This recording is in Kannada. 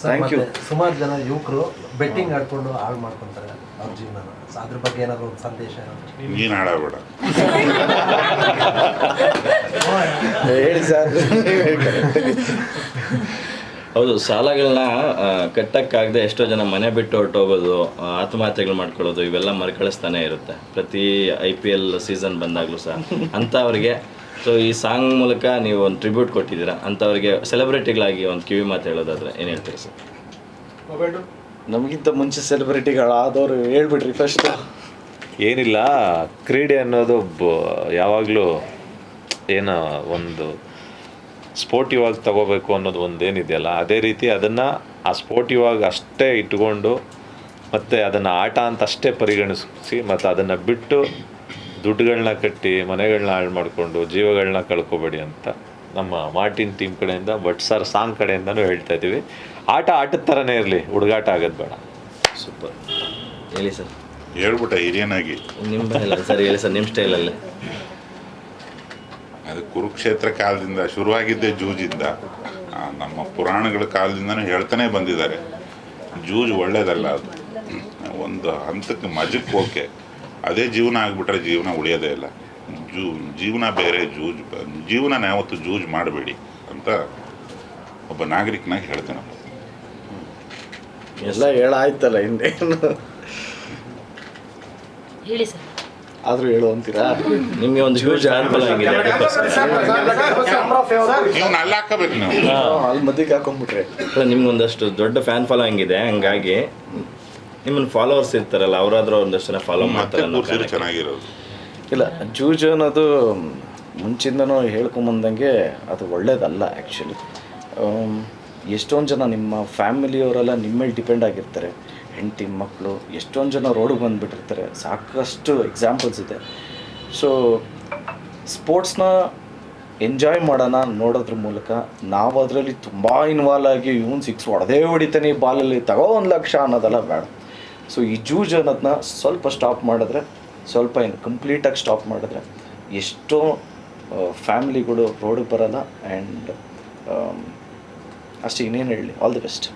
ಥ್ಯಾಂಕ್ ಯು ಸುಮಾರು ಜನ ಯುವಕರು ಬೆಟ್ಟಿಂಗ್ ಆಡ್ಕೊಂಡು ಹಾಳು ಮಾಡ್ಕೊಂತಾರೆ ಅವ್ರ ಜೀವನ ಅದ್ರ ಬಗ್ಗೆ ಏನಾದ್ರು ಒಂದು ಸಂದೇಶ ನೀನು ಹಾಳಾಗಬೇಡ ಹೇಳಿ ಸರ್. ಹೌದು ಸಾಲಗಳನ್ನ ಕಟ್ಟಕ್ಕಾಗದೆ ಎಷ್ಟೋ ಜನ ಮನೆ ಬಿಟ್ಟು ಹೊರಟೋಗೋದು ಆತ್ಮಹತ್ಯೆಗಳು ಮಾಡ್ಕೊಳ್ಳೋದು ಇವೆಲ್ಲ ಮರುಕಳಿಸ್ತಾನೆ ಇರುತ್ತೆ. ಪ್ರತಿ ಐ ಪಿ ಎಲ್ ಸೀಸನ್ ಬಂದಾಗಲೂ ಸಹ. ಅಂಥವ್ರಿಗೆ ಸೊ ಈ ಸಾಂಗ್ ಮೂಲಕ ನೀವು ಒಂದು ಟ್ರಿಬ್ಯೂಟ್ ಕೊಟ್ಟಿದ್ದೀರಾ? ಅಂಥವ್ರಿಗೆ ಸೆಲೆಬ್ರಿಟಿಗಳಾಗಿ ಒಂದು ಕಿವಿ ಮಾತು ಹೇಳೋದಾದ್ರೆ ಏನು ಹೇಳ್ತೀರಿ ಸರ್? ನಮಗಿಂತ ಮುಂಚೆ ಸೆಲೆಬ್ರಿಟಿಗಳಾದವರು ಹೇಳ್ಬಿಡ್ರಿ ಫಸ್ಟ್ ಏನಿಲ್ಲ ಕ್ರೀಡೆ ಅನ್ನೋದು ಯಾವಾಗಲೂ ಏನು ಒಂದು ಸ್ಪೋರ್ಟಿವ್ ಆಗಿ ತಗೋಬೇಕು ಅನ್ನೋದು ಒಂದೇನಿದೆಯಲ್ಲ ಅದೇ ರೀತಿ ಅದನ್ನು ಆ ಸ್ಪೋರ್ಟಿವ್ ಆಗಿ ಅಷ್ಟೇ ಇಟ್ಕೊಂಡು ಮತ್ತು ಅದನ್ನು ಆಟ ಅಂತ ಅಷ್ಟೇ ಪರಿಗಣಿಸಿ ಮತ್ತು ಅದನ್ನು ಬಿಟ್ಟು ದುಡ್ಡುಗಳನ್ನ ಕಟ್ಟಿ ಮನೆಗಳನ್ನ ಹಾಳು ಮಾಡಿಕೊಂಡು ಜೀವಗಳನ್ನ ಕಳ್ಕೊಬೇಡಿ ಅಂತ ನಮ್ಮ ಮಾರ್ಟಿನ್ ಟೀಮ್ ಕಡೆಯಿಂದ ಬಟ್ ಸರ್ ಸಾಂಗ್ ಕಡೆಯಿಂದನೂ ಹೇಳ್ತಾ ಇದ್ದೀವಿ. ಆಟ ಆಟದ ಥರನೇ ಇರಲಿ ಹುಡುಗಾಟ ಆಗೋದು ಬೇಡ. ಸೂಪರ್. ಹೇಳಿ ಸರ್. ಹೇಳ್ಬಿಟ್ಟ ಹಿರಿಯನಾಗಿ. ನಿಮ್ಮ ಸರ್ ಹೇಳಿ ಸರ್ ನಿಮ್ಮ ಸ್ಟೈಲಲ್ಲಿ. ಅದು ಕುರುಕ್ಷೇತ್ರ ಕಾಲದಿಂದ ಶುರುವಾಗಿದ್ದೇ ಜೂಜಿಂದ. ನಮ್ಮ ಪುರಾಣಗಳ ಕಾಲದಿಂದನೂ ಹೇಳ್ತಾನೆ ಬಂದಿದ್ದಾರೆ. ಜೂಜು ಒಳ್ಳೇದಲ್ಲ ಅದು. ಒಂದು ಹಂತಕ್ಕೆ ಮಜಕ್ಕೆ ಓಕೆ. ಅದೇ ಜೀವನ ಆಗಿಬಿಟ್ರೆ ಜೀವನ ಉಳಿಯೋದೇ ಇಲ್ಲ ಜೂ ಜೀವನ ಬೇರೆ ಜೂಜ್ ಜೀವನ ಯಾವತ್ತು ಜೂಜ್ ಮಾಡಬೇಡಿ ಅಂತ ಒಬ್ಬ ನಾಗರಿಕನಾಗಿ ಹೇಳ್ತೇನೆ ಎಲ್ಲ ಹೇಳಾಯ್ತಲ್ಲ ಹಿಂದೆ ಹೇಳಿ ಸರ್ ಆದರೂ ಹೇಳು ಅಂತೀರಾ ನಿಮಗೆ ಒಂದು ಹ್ಯೂಜ್ ಇದೆ ಅದಕ್ಕೋಸ್ಕರ ನೀವು ಅಲ್ಲಿ ಹಾಕಬೇಕು ನೀವು ಅಲ್ಲಿ ಮಧ್ಯಕ್ಕೆ ಹಾಕೊಂಡ್ಬಿಟ್ರೆ ನಿಮ್ಗೊಂದಷ್ಟು ದೊಡ್ಡ ಫ್ಯಾನ್ ಫಾಲೋಯಿಂಗ್ ಇದೆ ಹಂಗಾಗಿ ನಿಮ್ಮನ್ನ ಫಾಲೋವರ್ಸ್ ಇರ್ತಾರಲ್ಲ ಅವರಾದ್ರೂ ಒಂದಷ್ಟು ಜನ ಫಾಲೋ ಮಾಡ್ತಾರೆ ಅನ್ನೋ ಕೂರ್ಸಿದ್ರೆ ಕಾರಣಕ್ಕೆ. ಚೆನ್ನಾಗಿರೋದು. ಇಲ್ಲ ಜೂಜು ಅನ್ನೋದು ಮುಂಚಿಂದನೂ ಹೇಳ್ಕೊಂಬಂದಂಗೆ ಅದು ಒಳ್ಳೇದಲ್ಲ ಆ್ಯಕ್ಚುಲಿ ಎಷ್ಟೊಂದು ಜನ ನಿಮ್ಮ ಫ್ಯಾಮಿಲಿಯವರೆಲ್ಲ ನಿಮ್ಮ ಮೇಲೆ ಡಿಪೆಂಡ್ ಆಗಿರ್ತಾರೆ. ಹೆಂಡತಿ ಮಕ್ಕಳು ಎಷ್ಟೊಂದು ಜನ ರೋಡಿಗೆ ಬಂದುಬಿಟ್ಟಿರ್ತಾರೆ. ಸಾಕಷ್ಟು ಎಕ್ಸಾಂಪಲ್ಸ್ ಇದೆ. ಸೊ ಸ್ಪೋರ್ಟ್ಸ್ನ ಎಂಜಾಯ್ ಮಾಡೋಣ ನೋಡೋದ್ರ ಮೂಲಕ ನಾವು ಅದರಲ್ಲಿ ತುಂಬ ಇನ್ವಾಲ್ವ್ ಆಗಿ ಇವನು ಸಿಕ್ಸ್ ಹೊಡೆದೇ ಹೊಡಿತಾನೆ ಈ ಬಾಲಲ್ಲಿ ತಗೋ ಒಂದು ಲಕ್ಷ ಅನ್ನೋದೆಲ್ಲ ಬೇಡ. ಸೊ ಈ ಜೂಜ್ ಅನ್ನೋದನ್ನ ಸ್ವಲ್ಪ ಸ್ಟಾಪ್ ಮಾಡಿದ್ರೆ, ಸ್ವಲ್ಪ ಏನು ಕಂಪ್ಲೀಟಾಗಿ ಸ್ಟಾಪ್ ಮಾಡಿದ್ರೆ, ಎಷ್ಟೋ ಫ್ಯಾಮಿಲಿಗಳು ರೋಡಿಗೆ ಬರಲ್ಲ ಆ್ಯಂಡ್ ಅಷ್ಟೇ ಇನ್ನೇನು ಹೇಳಿ ಆಲ್ ದಿ ಬೆಸ್ಟ್